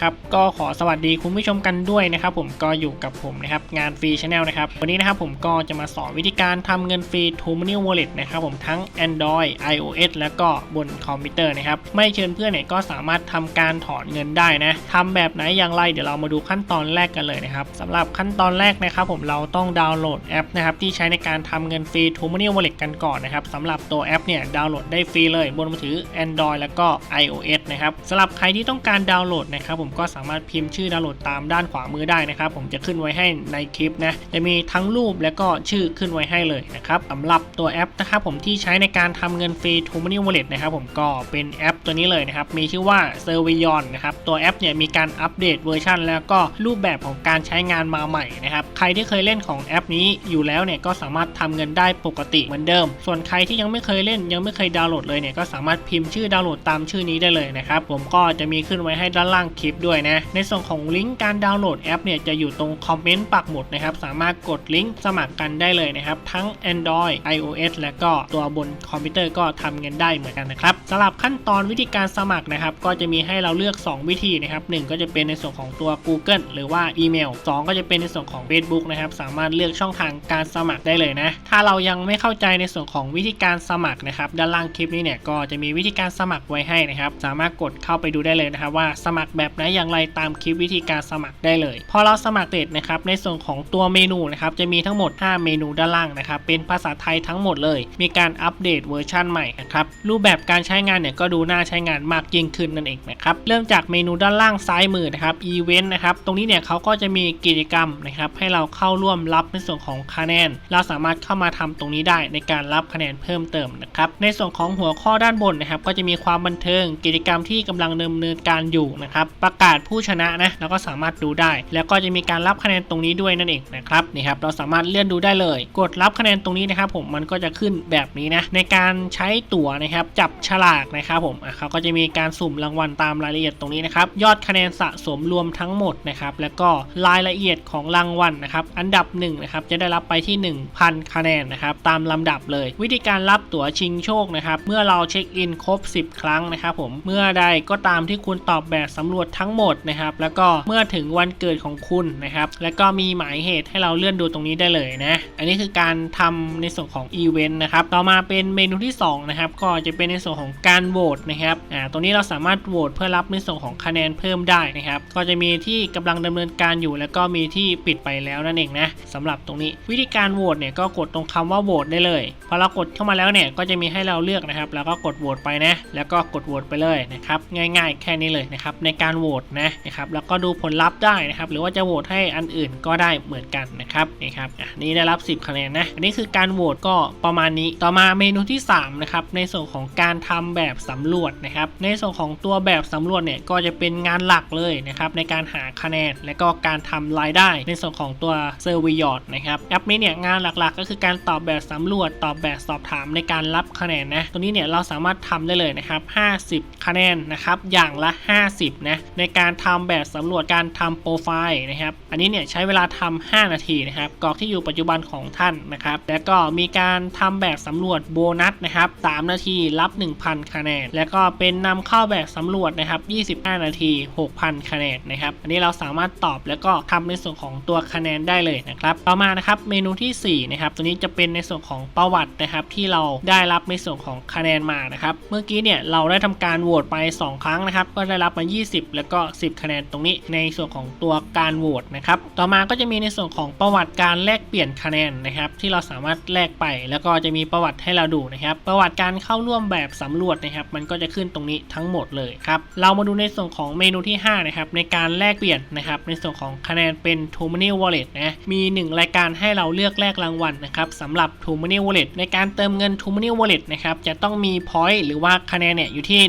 นะครับก็ขอสวัสดีคุณผู้ชมกันด้วยนะครับผมก็อยู่กับผมนะครับงานฟรีช n แนลนะครับวันนี้นะครับผมก็จะมาสอนวิธีการทำเงินฟรี t o m o n e y Wallet นะครับผมทั้ง Android iOS แล้วก็บนคอมพิวเตอร์นะครับไม่เชิญเพื่อนเนี่ยก็สามารถทำการถอนเงินได้นะทำแบบไหนอย่างไรเดี๋ยวเรามาดูขั้นตอนแรกกันเลยนะครับสำหรับขั้นตอนแรกนะครับผมเราต้องดาวน์โหลดแอปนะครับที่ใช้ในการทำเงินฟรี t o m o n e y Wallet กันก่อนนะครับสำหรับตัวแอปเนี่ยดาวน์โหลดได้ฟรีเลยบนมือถือ Android แล้วก็ iOS นะครับสำหรับใครที่ต้องการดาวน์โหลดนะครับผมก็สามารถพิมพ์ชื่อดาวน์โหลดตามด้านขวามือได้นะครับ ผมจะขึ้นไว้ให้ในคลิปนะจะมีทั้งรูปและก็ชื่อขึ้นไว้ให้เลยนะครับสำหรับตัวแอปนะครับผมที่ใช้ในการทำเงินฟรี t o m o n e y Wallet นะครับผมก็เป็นแอปตัวนี้เลยนะครับมีชื่อว่า s e r v i o n นะครับตัวแอปเนี่ยมีการอัปเดตเวอร์ชันแล้วก็รูปแบบของการใช้งานมาใหม่นะครับใครที่เคยเล่นของแอปนี้อยู่แล้วเนี่ยก็สามารถทำเงินได้ปกติเหมือนเดิม ส่วนใครที่ยังไม่เคยเล่นยังไม่เคยดาวน์โหลดเลยเนี่ยก็สามารถพิมพ์ชื่อดาวน์โหลดตามชื่อนี้ได้เลยนะครับผมก็จะมีขึ้นไว้ให้ด้านล่างคลิปด้วยนะ ในส่วนของลิงก์การดาวน์โหลดแอปเนี่ยจะอยู่ตรงคอมเมนต์ปักหมุดนะครับ สามารถกดลิงก์สมัครกันได้เลยนะครับ ทั้ง Android iOS และก็ตัวบนคอมพิวเตอร์ก็ทำเงินได้เหมือนกันนะครับสำหรับขั้นตอนวิธีการสมัครนะครับ ก็จะมีให้เราเลือก 2 วิธีนะครับหนึ่งก็จะเป็นในส่วนของตัว Google หรือว่าอีเมล2ก็จะเป็นในส่วนของ Facebook นะครับสามารถเลือกช่องทางการสมัครได้เลยนะ ถ้าเรายังไม่เข้าใจในส่วนของวิธีการสมัครนะครับ ด้านล่างคลิปนี้เนี่ยก็จะมีวิธีการสมัครไว้ให้นะครับ สามารถกดเข้าไปดูได้เลยนะครับว่าสมัครแบบไหนอย่างไรตามคลิปวิธีการสมัครได้เลย พอเราสมัครเสร็จนะครับในส่วนของตัวเมนูนะครับจะมีทั้งหมด 5 เมนูด้านล่างนะครับเป็นภาษาไทยทั้งหมดเลย มีการอัปเดตเวอร์ชันใหม่นะครับรูปแบบการใช้งานเนี่ยก็ดูน่าใช้งานมากยิ่งขึ้นนั่นเองนะครับเริ่มจากเมนูด้านล่างซ้ายมือนะครับอีเวนต์นะครับตรงนี้เนี่ยเขาก็จะมีกิจกรรมนะครับให้เราเข้าร่วมรับในส่วนของคะแนน เราสามารถเข้ามาทำตรงนี้ได้ในการรับคะแนนเพิ่มเติมนะครับในส่วนของหัวข้อด้านบนนะครับก็จะมีความบันเทิงกิจกรรมที่กำลังดำเนินการอยู่นะครับประกาศผู้ชนะนะแล้วก็สามารถดูได้ แล้วก็จะมีการรับคะแนนตรงนี้ด้วยนั่นเองนะครับนี่ครับเราสามารถเลื่อนดูได้เลย กดรับคะแนนตรงนี้นะครับผมมันก็จะขึ้นแบบนี้นะในการใช้ตั๋วนะครับจับฉลากนะครับผมเขาก็จะมีการสุ่มรางวัลตามรายละเอียดตรงนี้นะครับยอดคะแนนสะสมรวมทั้งหมดนะครับแล้วก็รายละเอียดของรางวัลนะครับอันดับหนึ่งนะครับจะได้รับไปที่ 1,000 คะแนนนะครับตามลำดับเลย วิธีการรับตั๋วชิงโชคนะครับเมื่อเราเช็คอินครบ 10 ครั้งนะครับผมเมื่อใดก็ตามที่คุณตอบแบบสำรวจทั้งหมดนะครับ แล้วก็เมื่อถึงวันเกิดของคุณนะครับ แล้วก็มีหมายเหตุให้เราเลื่อนดูตรงนี้ได้เลยนะ อันนี้คือการทำในส่วนของอีเวนต์นะครับ ต่อมาเป็นเมนูที่2นะครับ ก็จะเป็นในส่วนของการโหวตนะครับ อ่า ตรงนี้เราสามารถโหวตเพื่อรับในส่วนของคะแนนเพิ่มได้นะครับ ก็จะมีที่กำลังดำเนินการอยู่ แล้วก็มีที่ปิดไปแล้วนั่นเองนะสำหรับตรงนี้วิธีการโหวตเนี่ยก็กดตรงคำว่าโหวตได้เลยพอเรากดเข้ามาแล้วเนี่ยก็จะมีให้เราเลือกนะครับ แล้วก็กดโหวตไปนะ แล้วก็กดโหวตไปเลยนะครับ ง่าย ๆ แค่นี้เลยนะครับในการโหวตนะนะครับแล้วก็ดูผลลัพธ์ได้นะครับหรือว่าจะโหวตให้อันอื่นก็ได้เหมือนกันนะครับนี่ครับอะนี่ได้รับ 10 คะแนนนะอันนี้คือการโหวตก็ประมาณนี้ต่อมาเมนูที่ 3 นะครับ ในส่วนของการทำแบบสำรวจนะครับ ในส่วนของตัวแบบสำรวจเนี่ยก็จะเป็นงานหลักเลยนะครับในการหาคะแนนและก็การทำรายได้ ในส่วนของตัวเซอร์วิยอดนะครับแอปนี้เนี่ยงานหลักๆ ก็คือการตอบแบบสำรวจ ตอบแบบสอบถามในการรับคะแนนนะตรงนี้เนี่ยเราสามารถทำได้เลยนะครับ 50 คะแนนนะครับอย่างละ 50นะในในการทำแบบสำรวจการทำโปรไฟล์นะครับ อันนี้เนี่ยใช้เวลาทำ5นาทีนะครับกรอกที่อยู่ปัจจุบันของท่านนะครับ แล้วก็มีการทำแบบสำรวจโบนัสนะครับ3นาทีรับ 1,000 คะแนน แล้วก็เป็นนำเข้าแบบสำรวจนะครับ 25 นาที 6,000 คะแนนนะครับ อันนี้เราสามารถตอบแล้วก็ทำในส่วนของตัวคะแนนได้เลยนะครับ ต่อมานะครับเมนูที่ 4 นะครับ ตัวนี้จะเป็นในส่วนของประวัตินะครับ ที่เราได้รับในส่วนของคะแนนมานะครับ เมื่อกี้เนี่ยเราได้ทำการโหวตไป 2 ครั้งนะครับ ก็ได้รับมา 20 แล้วก็ 10 คะแนนตรงนี้ในส่วนของตัวการโหวตนะครับ ต่อมาก็จะมีในส่วนของประวัติการแลกเปลี่ยนคะแนนนะครับ ที่เราสามารถแลกไป แล้วก็จะมีประวัติให้เราดูนะครับ ประวัติการเข้าร่วมแบบสำรวจนะครับ มันก็จะขึ้นตรงนี้ทั้งหมดเลยครับ เรามาดูในส่วนของเมนูที่ 5 นะครับ ในการแลกเปลี่ยนนะครับ ในส่วนของคะแนนเป็น t o m o n y Wallet นะ มี 1 รายการให้เราเลือกแลกรางวัลนะครับสำหรับ t o m o n y Wallet ในการเติมเงิน t o m o n y Wallet นะครับ จะต้องมี point หรือว่าคะแนนเนี่ยอยู่ที่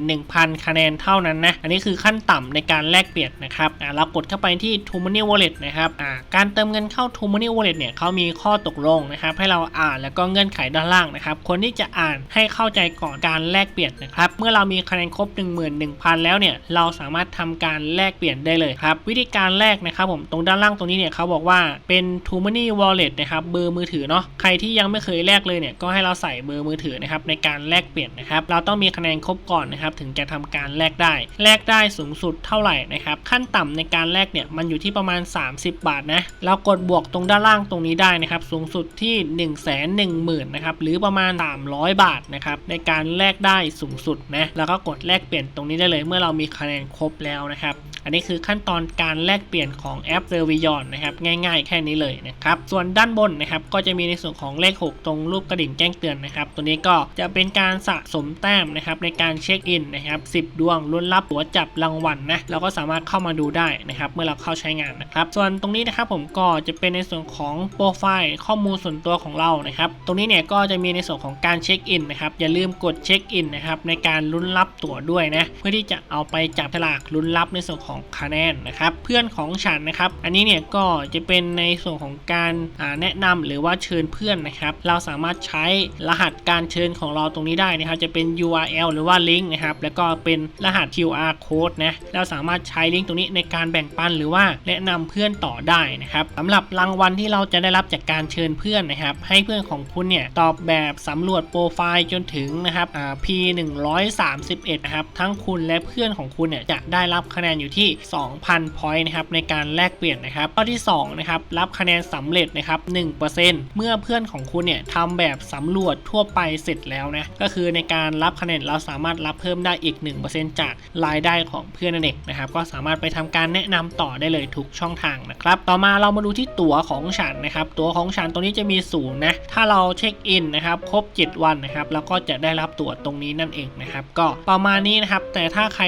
11,000 คะแนนเท่านั้นนะ อันนี้คือขั้นต่ำในการแลกเปลี่ยนนะครับเรากดเข้าไปที่ t o m o n e y Wallet นะครับการเติมเงินเข้า t o m o n e y Wallet เนี่ยเขามีข้อตกลงนะครับให้เราอ่านแล้วก็เงื่อนไขด้านล่างนะครับคนที่จะอ่านให้เข้าใจก่อนการแลกเปลี่ยนนะครับเมื่อเรามีคะแนนครบ 11,000 แล้วเนี่ยเราสามารถทำการแลกเปลี่ยนได้เลยครับวิธีการแลกนะครับผมตรงด้านล่างตรงนี้เนี่ยเขาบอกว่าเป็น t o m o n e y Wallet นะครับเบอร์มือถือเนาะใครที่ยังไม่เคยแลกเลยเนี่ยก็ให้เราใส่เบอร์มือถือนะครับในการแลกเปลี่ยนนะครับเราต้องมีคะแนนครบก่อนนะครับถึงจะทำการแลกได้แลกได้สูสูงสุดเท่าไหร่นะครับ ขั้นต่ำในการแลกเนี่ยมันอยู่ที่ประมาณ 30 บาทนะเรากดบวกตรงด้านล่างตรงนี้ได้นะครับ สูงสุดที่ 1 1 0 0 0 0นะครับหรือประมาณ 300 บาทนะครับในการแลกได้สูงสุดนะแล้วก็กดแลกเปลี่ยนตรงนี้ได้เลย เมื่อเรามีคะแนนครบแล้วนะครับ อันนี้คือขั้นตอนการแลกเปลี่ยนของแอป s e r v i o n นนะครับง่ายๆ แค่นี้เลยนะครับส่วนด้านบนนะครับก็จะมีในส่วนของเลข 6 ตรงรูปกระดิ่งแจ้งเตือนนะครับตัวนี้ก็จะเป็นการสะสมแต้มนะครับในการเช็คอินนะครับ10 ดวงลุ้นรับตั๋วจับรางวัลนะเราก็สามารถเข้ามาดูได้นะครับเมื่อเราเข้าใช้งานนะครับส่วนตรงนี้นะครับผมก็จะเป็นในส่วนของโปรไฟล์ข้อมูลส่วนตัวของเรานะครับตรงนี้เนี่ยก็จะมีในส่วนของการเช็คอินนะครับอย่าลืมกดเช็คอินนะครับในการลุ้นรับตั๋วด้วยนะเพื่อที่จะเอาไปจับฉลากลุ้นรับในส่วนของคะแนนนะครับ เพื่อนของฉันนะครับ อันนี้เนี่ยก็จะเป็นในส่วนของการแนะนำหรือว่าเชิญเพื่อนนะครับ เราสามารถใช้รหัสการเชิญของเราตรงนี้ได้นะครับ จะเป็น URL หรือว่าลิงก์นะครับ แล้วก็เป็นรหัส QR code นะ เราสามารถใช้ลิงก์ตรงนี้ในการแบ่งปันหรือว่าแนะนำเพื่อนต่อได้นะครับสำหรับรางวัลที่เราจะได้รับจากการเชิญเพื่อนนะครับ ให้เพื่อนของคุณเนี่ยตอบแบบสำรวจโปรไฟล์จนถึงนะครับอ่า P 131นะครับ ทั้งคุณและเพื่อนของคุณเนี่ยจะได้รับคะแนนอยู่ที่2,000 point นะครับในการแลกเปลี่ยนนะครับข้อที่2นะครับรับคะแนนสำเร็จนะครับ1%เมื่อเพื่อนของคุณเนี่ยทำแบบสำรวจทั่วไปเสร็จแล้วนะก็คือในการรับคะแนนเราสามารถรับเพิ่มได้อีก 1%จากรายได้ของเพื่อนนั่นเองนะครับก็สามารถไปทำการแนะนำต่อได้เลยทุกช่องทางนะครับต่อมาเรามาดูที่ตั๋วของฉันนะครับตั๋วของฉันตรงนี้จะมีศูนย์นะถ้าเราเช็คอินนะครับครบ 7 วันนะครับเราก็จะได้รับตั๋วตรงนี้นั่นเองนะครับก็ประมาณนี้นะครับแต่ถ้าใคร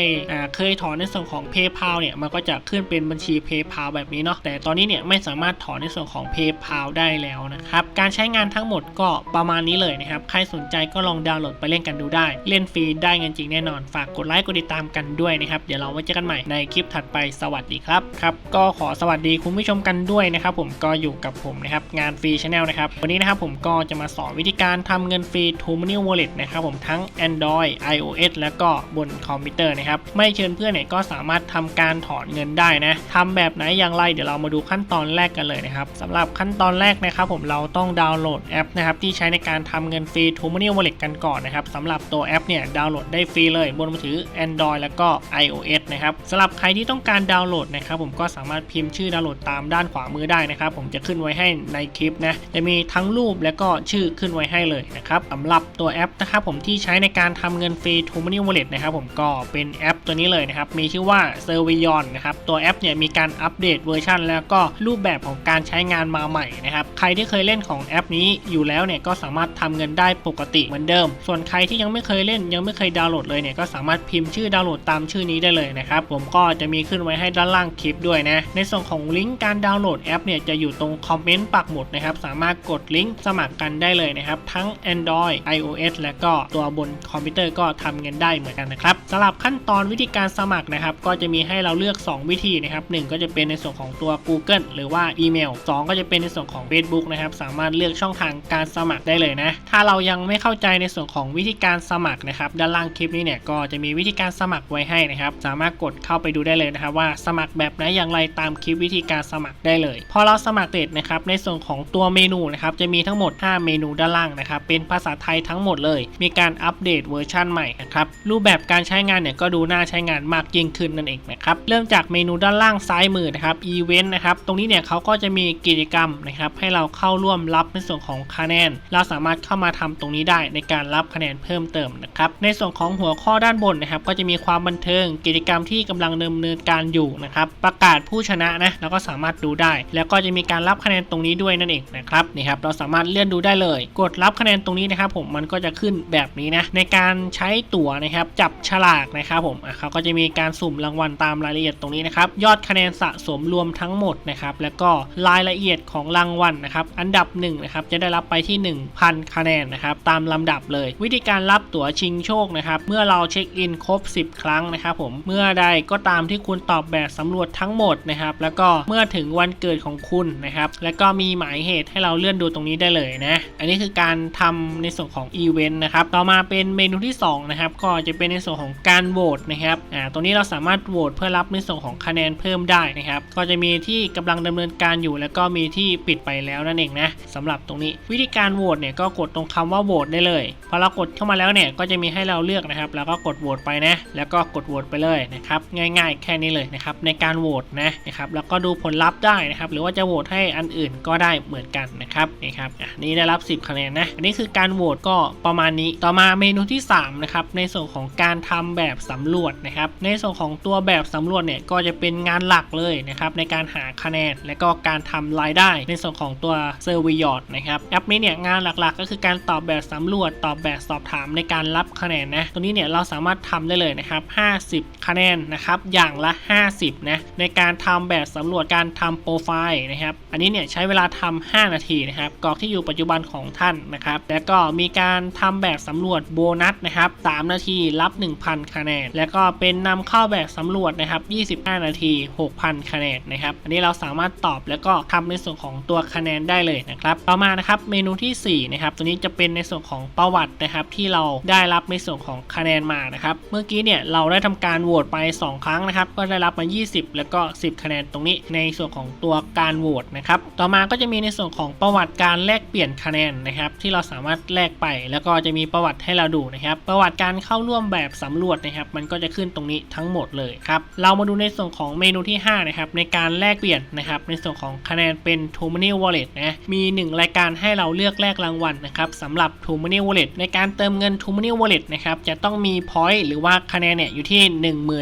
เคยถอนในส่วนของ PayPal เนี่ยมันก็จะขึ้นเป็นบัญชี PayPal แบบนี้เนาะแต่ตอนนี้เนี่ยไม่สามารถถอนในส่วนของ PayPal ได้แล้วนะครับการใช้งานทั้งหมดก็ประมาณนี้เลยนะครับใครสนใจก็ลองดาวน์โหลดไปเล่นกันดูได้ เล่นฟรีได้เงินจริงแน่นอนฝากกดไลค์กดติดตามกันด้วยนะครับเดี๋ยวเราไว้เจอกันใหม่ในคลิปถัดไปสวัสดีครับครับก็ขอสวัสดีคุณผู้ชมกันด้วยนะครับผมก็อยู่กับผมนะครับงานฟรีชาแนลนะครับวันนี้นะครับผมก็จะมาสอนวิธีการทำเงินฟรี t o m o n e y Wallet นะครับผมทั้ง Android iOS แล้วก็บนคอมพิวเตอร์นะครับไม่เชิญเพื่อนเนี่ยก็สามารถทำการถอนเงินได้นะทำแบบไหนอย่างไรเดี๋ยวเรามาดูขั้นตอนแรกกันเลยนะครับสำหรับขั้นตอนแรกนะครับผมเราต้องดาวน์โหลดแอปนะครับที่ใช้ในการทำเงินฟรี t o m o n e y Wallet กันก่อนนะครับสำหรับตัวแอปเนี่ยดาวน์โหลดได้ฟรีเลยบนมือถือ Android แล้วก็ iOS นะครับสำหรับใครที่ต้องการดาวน์โหลดนะครับผมก็สามารถพิมพ์ชื่อดาวน์โหลดตามด้านขวามือได้นะครับผมจะขึ้นไว้ให้ในคลิปนะจะมีทั้งรูปและก็ชื่อขึ้นไว้ให้เลยนะครับสำหรับตัวแอปนะครับผมที่ใช้ในการทำเงินฟรี t o m o n e y Wallet นะครับผมก็เป็นแอปตัวนี้เลยนะครับมีชื่อว่า s e r v i o n นะครับ ตัวแอปเนี่ยมีการอัปเดตเวอร์ชันแล้วก็รูปแบบของการใช้งานมาใหม่นะครับ ใครที่เคยเล่นของแอปนี้อยู่แล้วเนี่ยก็สามารถทำเงินได้ปกติเหมือนเดิม ส่วนใครที่ยังไม่เคยเล่นยังไม่เคยดาวน์โหลดเลยเนี่ยก็สามารถพิมพ์ชื่อดาวน์โหลดตามชื่อนี้ได้เลยนะครับ ผมก็จะมีขึ้นไว้ให้ด้านล่างคลิปด้วยนะ ในส่วนของลิงก์การดาวน์โหลดแอปเนี่ยจะอยู่ตรงคอมเมนต์ปักหมุดนะครับ สามารถกดลิงก์สมัครกันได้เลยนะครับ ทั้ง Android iOS และก็ตัวบนคอมพิวเตอร์ก็ทำเงินได้เหมือนกันนะครับสำหรับขั้นตอนวิธีการสมัครนะครับ ก็จะมีให้ให้เราเลือก 2 วิธีนะครับหนึ่งก็จะเป็นในส่วนของตัว Google หรือว่าอีเมล2ก็จะเป็นในส่วนของ Facebook นะครับสามารถเลือกช่องทางการสมัครได้เลยนะ ถ้าเรายังไม่เข้าใจในส่วนของวิธีการสมัครนะครับด้านล่างคลิปนี้เนี่ยก็จะมีวิธีการสมัครไว้ให้นะครับสามารถกดเข้าไปดูได้เลยนะครับว่าสมัครแบบไหนอย่างไรตามคลิปวิธีการสมัครได้เลยพอเราสมัครเสร็จนะครับในส่วนของตัวเมนูนะครับจะมีทั้งหมด 5 เมนูด้านล่างนะครับเป็นภาษาไทยทั้งหมดเลย มีการอัปเดตเวอร์ชันใหม่นะครับรูปแบบการใช้งานเนี่ยก็ดูน่าใช้งานมากยิ่งขึ้นนั่นเองนะครับ เริ่มจากเมนูด้านล่างซ้ายมือนะครับอีเวนต์นะครับ ตรงนี้เนี่ยเขาก็จะมีกิจกรรมนะครับ ให้เราเข้าร่วมรับในส่วนของคะแนน เราสามารถเข้ามาทำตรงนี้ได้ในการรับคะแนนเพิ่มเติมนะครับ ในส่วนของหัวข้อด้านบนนะครับ ก็จะมีความบันเทิง กิจกรรมที่กำลังดำเนินการอยู่นะครับ ประกาศผู้ชนะนะเราก็สามารถดูได้ แล้วก็จะมีการรับคะแนนตรงนี้ด้วยนั่นเองนะครับนี่ครับเราสามารถเลื่อนดูได้เลย กดรับคะแนนตรงนี้นะครับ ผมมันก็จะขึ้นแบบนี้นะในการใช้ตั๋วนะครับจับฉลากนะครับผมเขาก็จะมีการสุ่มรางวัลตามรายละเอียดตรงนี้นะครับ ยอดคะแนนสะสมรวมทั้งหมดนะครับ แล้วก็รายละเอียดของรางวัลนะครับ อันดับหนึ่งนะครับจะได้รับไปที่ 1,000 คะแนนนะครับ ตามลำดับเลย วิธีการรับตั๋วชิงโชคนะครับ เมื่อเราเช็คอินครบ 10 ครั้งนะครับผม เมื่อใดก็ตามที่คุณตอบแบบสำรวจทั้งหมดนะครับ แล้วก็เมื่อถึงวันเกิดของคุณนะครับ แล้วก็มีหมายเหตุให้เราเลื่อนดูตรงนี้ได้เลยนะ อันนี้คือการทำในส่วนของอีเวนต์นะครับ ต่อมาเป็นเมนูที่2นะครับ ก็จะเป็นในส่วนของการโหวตนะครับ อ่า ตรงนี้เราสามารถโหวตเพื่อรับในส่วนของคะแนนเพิ่มได้นะครับ ก็จะมีที่กำลังดำเนินการอยู่ แล้วก็มีที่ปิดไปแล้วนั่นเองนะสำหรับตรงนี้วิธีการโหวตเนี่ยก็กดตรงคำว่าโหวตได้เลยพอเรากดเข้ามาแล้วเนี่ยก็จะมีให้เราเลือกนะครับ แล้วก็กดโหวตไปนะ แล้วก็กดโหวตไปเลยนะครับง่าย ๆ แค่นี้เลยนะครับในการโหวตนะนะครับแล้วก็ดูผลลัพธ์ได้นะครับหรือว่าจะโหวตให้อันอื่นก็ได้เหมือนกันนะครับนี่ครับอะนี่ได้รับ 10 คะแนนนะอันนี้คือการโหวตก็ประมาณนี้ต่อมาเมนูที่3นะครับในส่วนของการทำแบบสำรวจนะครับในส่วนของตัวแบบสำรวจเนี่ยก็จะเป็นงานหลักเลยนะครับในการหาคะแนน และก็การทำรายได้ในส่วนของตัวเซอร์วิยอดนะครับแอปนี้เนี่ยงานหลักๆ ก็คือการตอบแบบสำรวจตอบแบบสอบถามในการรับคะแนนนะตัวนี้เนี่ยเราสามารถทำได้เลยนะครับ 50 คะแนนนะครับอย่างละ 50นะในการทำแบบสำรวจการทำโปรไฟล์นะครับอันนี้เนี่ยใช้เวลาทำ5นาทีนะครับกรอกที่อยู่ปัจจุบันของท่านนะครับแล้วก็มีการทำแบบสำรวจโบนัสนะครับ3นาทีรับ 1,000 คะแนน แล้วก็เป็นนำเข้าแบบสำรวจนะครับ 25 นาที 6,000 คะแนนนะครับ อันนี้เราสามารถตอบแล้วก็ทำในส่วนของตัวคะแนนได้เลยนะครับ ต่อมานะครับเมนูที่ 4 นะครับ ตัวนี้จะเป็นในส่วนของประวัตินะครับ ที่เราได้รับในส่วนของคะแนนมานะครับ เมื่อกี้เนี่ยเราได้ทำการโหวตไป 2 ครั้งนะครับ ก็ได้รับมา 20 แล้วก็ 10 คะแนนตรงนี้ในส่วนของตัวการโหวตนะครับ ต่อมาก็จะมีในส่วนของประวัติการแลกเปลี่ยนคะแนนนะครับ ที่เราสามารถแลกไป แล้วก็จะมีประวัติให้เราดูนะครับ ประวัติการเข้าร่วมแบบสำรวจนะครับ มันก็จะขึ้นตรงนี้ทั้งหมดเลยครับเรามาดูในส่วนของเมนูที่5นะครับในการแลกเปลี่ยนนะครับในส่วนของคะแนนเป็น t o m o n y Wallet นะมี 1 รายการให้เราเลือกแลกรางวัลนะครับสำหรับ t o m o n y Wallet ในการเติมเงิน t o m o n y Wallet นะครับจะต้องมี point หรือว่าคะแนนเนี่ยอยู่ที่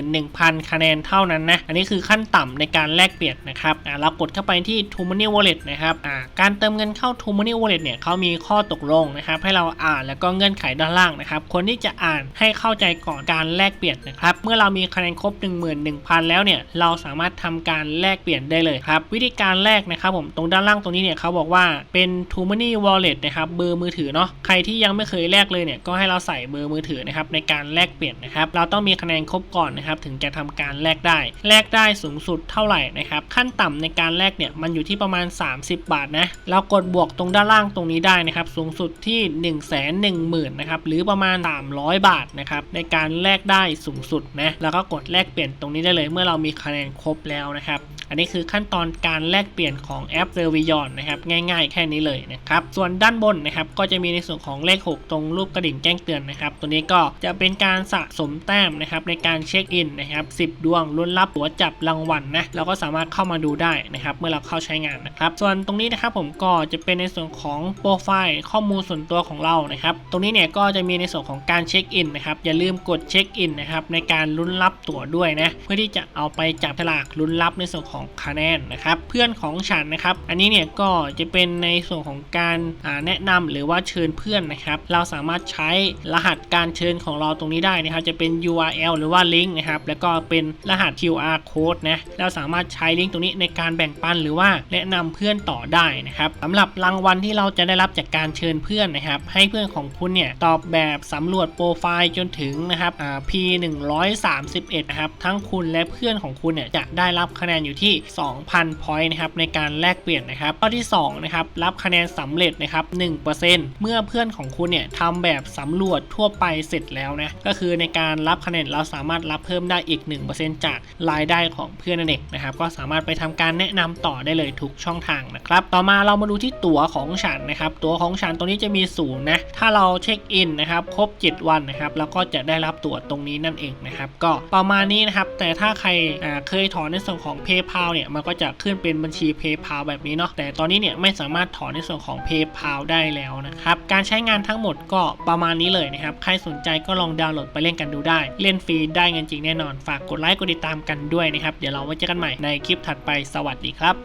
11,000 คะแนนเท่านั้นนะอันนี้คือขั้นต่ำในการแลกเปลี่ยนนะครับเรากดเข้าไปที่ t o m o n y Wallet นะครับการเติมเงินเข้า t o m o n y Wallet เนี่ยเขามีข้อตกลงนะครับให้เราอ่านแล้วก็เงื่อนไขด้านล่างนะครับคนที่จะอ่านให้เข้าใจก่อนการแลกเปลี่ยนนะครับเมื่อเรามีคะแนนครบ11,000 แล้วเนี่ยเราสามารถทำการแลกเปลี่ยนได้เลยครับ วิธีการแลกนะครับผมตรงด้านล่างตรงนี้เนี่ยเขาบอกว่าเป็น t o m o n y Wallet นะครับเบอร์มือถือเนาะใครที่ยังไม่เคยแลกเลยเนี่ยก็ให้เราใส่เบอร์มือถือนะครับในการแลกเปลี่ยนนะครับเราต้องมีคะแนนครบก่อนนะครับถึงจะทำการแลกได้ แลกได้สูงสุดเท่าไหร่นะครับขั้นต่ำในการแลกเนี่ยมันอยู่ที่ประมาณ 30 บาทนะเรากดบวกตรงด้านล่างตรงนี้ได้นะครับสูงสุดที่1 1 0 0 0 0นะครับหรือประมาณ 300 บาทนะครับในการแลกได้สูงสุดนะแล้วก็กดแลกเปลี่ยนตรงนี้ได้เลยเมื่อเรามีคะแนนครบแล้วนะครับ อันนี้คือขั้นตอนการแลกเปลี่ยนของแอป s e r v i o n นะครับง่ายๆ แค่นี้เลยนะครับส่วนด้านบนนะครับก็จะมีในส่วนของเลข 6 ตรงรูปกระดิ่งแจ้งเตือนนะครับตัวนี้ก็จะเป็นการสะสมแต้มนะครับในการเช็คอินนะครับ10 ดวงลุ้นรับหัวจับรางวัลนะเราก็สามารถเข้ามาดูได้นะครับเมื่อเราเข้าใช้งานนะครับส่วนตรงนี้นะครับผมก็จะเป็นในส่วนของโปรไฟล์ข้อมูลส่วนตัวของเรานะครับตรงนี้เนี่ยก็จะมีในส่วนของการเช็คอินนะครับอย่าลืมกดเช็คอินนะครับในการลุ้นรับตั๋วด้วยนะเพื่อที่จะเอาไปจับฉลากลุ้นรับในส่วนของคะแนนนะครับเพื่อนของฉันนะครับ อันนี้เนี่ยก็จะเป็นในส่วนของการแนะนำหรือว่าเชิญเพื่อนนะครับ เราสามารถใช้รหัสการเชิญของเราตรงนี้ได้นะครับ จะเป็น URL หรือว่าลิงก์นะครับแล้วก็เป็นรหัส QR code นะเราสามารถใช้ลิงก์ตรงนี้ในการแบ่งปันหรือว่าแนะนำเพื่อนต่อได้นะครับสำหรับรางวัลที่เราจะได้รับจากการเชิญเพื่อนนะครับ ให้เพื่อนของคุณเนี่ยตอบแบบสำรวจโปรไฟล์จนถึงนะครับ P 131นะครับทั้งงคุณและเพื่อนของคุณเนี่ยจะได้รับคะแนนอยู่ที่ 2,000 point นะครับในการแลกเปลี่ยนนะครับข้อที่2นะครับรับคะแนนสำเร็จนะครับ1%เมื่อเพื่อนของคุณเนี่ยทำแบบสำรวจทั่วไปเสร็จแล้วนะก็คือในการรับคะแนนเราสามารถรับเพิ่มได้อีก 1%จากรายได้ของเพื่อนนั่นเองนะครับก็สามารถไปทำการแนะนำต่อได้เลยทุกช่องทางนะครับต่อมาเรามาดูที่ตั๋วของฉันนะครับตั๋วของฉันตรงนี้จะมีศูนย์นะถ้าเราเช็คอินนะครับครบ 7 วันนะครับเราก็จะได้รับตั๋วตรงนี้นั่นเองนะครับก็ประมาณนี้นะครับแต่ถ้าใครเคยถอนในส่วนของ PayPal เนี่ยมันก็จะขึ้นเป็นบัญชี PayPal แบบนี้เนาะแต่ตอนนี้เนี่ยไม่สามารถถอนในส่วนของ PayPal ได้แล้วนะครับการใช้งานทั้งหมดก็ประมาณนี้เลยนะครับใครสนใจก็ลองดาวน์โหลดไปเล่นกันดูได้ เล่นฟรีได้เงินจริงแน่นอนฝากกดไลค์กดติดตามกันด้วยนะครับเดี๋ยวเราไว้เจอกันใหม่ในคลิปถัดไปสวัสดีครับ